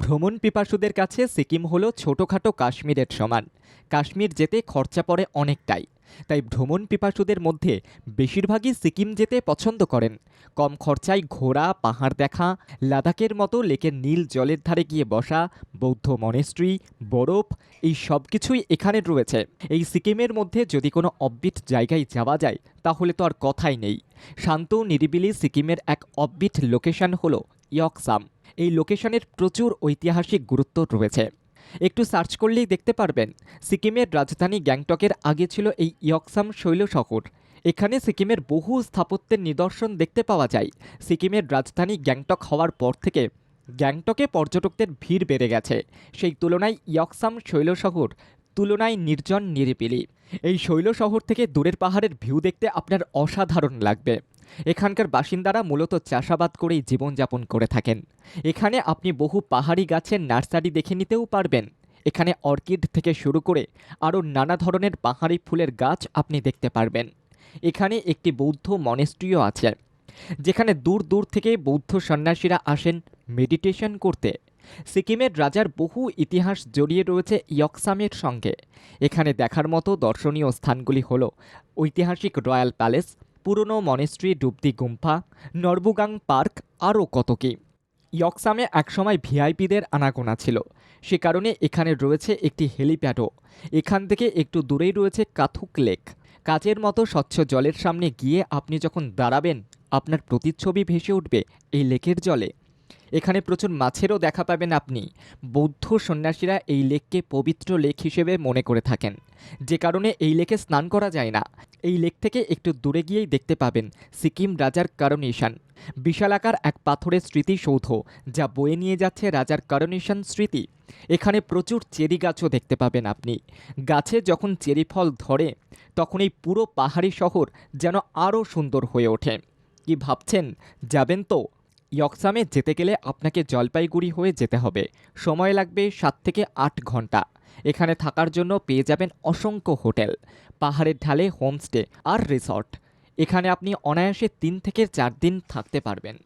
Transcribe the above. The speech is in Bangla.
ভ্রমণ পিপাসুদের কাছে সিকিম হলো ছোটোখাটো কাশ্মীরের সমান। কাশ্মীর যেতে খরচা পড়ে অনেকটাই। তাই ভ্রমণ পিপাসুদের মধ্যে বেশিরভাগই সিকিম যেতে পছন্দ করেন। কম খরচায় ঘোরা পাহাড় দেখা, লাদাখের মতো লেকের নীল জলের ধারে গিয়ে বসা, বৌদ্ধ মনেস্ট্রি, বরফ, এই সব কিছুই এখানে রয়েছে। এই সিকিমের মধ্যে যদি কোনো অববিট জায়গায় যাওয়া যায়, তাহলে তো আর কথাই নেই। শান্ত নিরিবিলি সিকিমের এক অববিট লোকেশন হলো ইয়কসাম। এই লোকেশনের প্রচুর ঐতিহাসিক গুরুত্ব রয়েছে। একটু সার্চ করলেই দেখতে পারবেন, সিকিমের রাজধানী গ্যাংটকের আগে ছিল এই ইয়কসাম শৈল শহর। এখানে সিকিমের বহু স্থাপত্যের নিদর্শন দেখতে পাওয়া যায়। সিকিমের রাজধানী গ্যাংটক হওয়ার পর থেকে গ্যাংটকে পর্যটকদের ভিড় বেড়ে গেছে। সেই তুলনায় ইয়কসাম শৈল শহর তুলনায় নির্জন নিরিবিলি। এই শৈল শহর থেকে দূরের পাহাড়ের ভিউ দেখতে আপনার অসাধারণ লাগবে। এখানকার বাসিন্দারা মূলত চাষাবাদ করেই জীবনযাপন করে থাকেন। এখানে আপনি বহু পাহাড়ি গাছের নার্সারি দেখে নিতেও পারবেন। এখানে অর্কিড থেকে শুরু করে আরও নানা ধরনের পাহাড়ি ফুলের গাছ আপনি দেখতে পারবেন। এখানে একটি বৌদ্ধ মনেস্ট্রিও আছে, যেখানে দূর দূর থেকে বৌদ্ধ সন্ন্যাসীরা আসেন মেডিটেশন করতে। সিকিমের রাজার বহু ইতিহাস জড়িয়ে রয়েছে ইয়কসামের সঙ্গে। এখানে দেখার মতো দর্শনীয় স্থানগুলি হল ঐতিহাসিক রয়্যাল প্যালেস পুরনো মনেস্ট্রি ডুবদি গুম্ফা নর্বুগাং পার্ক আরও কত কি। ইয়কসামে একসময় ভিআইপিদের আনাগোনা ছিল। সে কারণে এখানে রয়েছে একটি হেলিপ্যাডও। এখান থেকে একটু দূরেই রয়েছে কাথুক লেক। কাচের মতো স্বচ্ছ জলের সামনে গিয়ে আপনি যখন দাঁড়াবেন, আপনার প্রতিচ্ছবি ভেসে উঠবে এই লেকের জলে। এখানে প্রচুর মাছেরও দেখা পাবেন আপনি। বৌদ্ধ সন্ন্যাসীরা এই লেককে পবিত্র লেক হিসেবে মনে করে থাকেন। যে কারণে এই লেকে স্নান করা যায় না। এই লেক থেকে একটু দূরে গিয়েই দেখতে পাবেন সিকিম রাজার করণেশন। বিশালাকার এক পাথরের স্মৃতিসৌধ যা বয়ে নিয়ে যাচ্ছে রাজার করণেশন স্মৃতি। এখানে প্রচুর চেরি গাছও দেখতে পাবেন আপনি। গাছে যখন চেরি ফল ধরে, তখন এই পুরো পাহাড়ি শহর যেন আরও সুন্দর হয়ে ওঠে। কি ভাবছেন? যাবেন তো? ইয়কসামে যেতে গেলে আপনাকে জলপাইগুড়ি হয়ে যেতে হবে। সময় লাগবে সাত থেকে আট ঘণ্টা। এখানে থাকার জন্য পেয়ে যাবেন অসংখ্য হোটেল, পাহাড়ের ঢালে হোমস্টে আর রিসর্ট। এখানে আপনি অনায়াসে তিন থেকে চার দিন থাকতে পারবেন।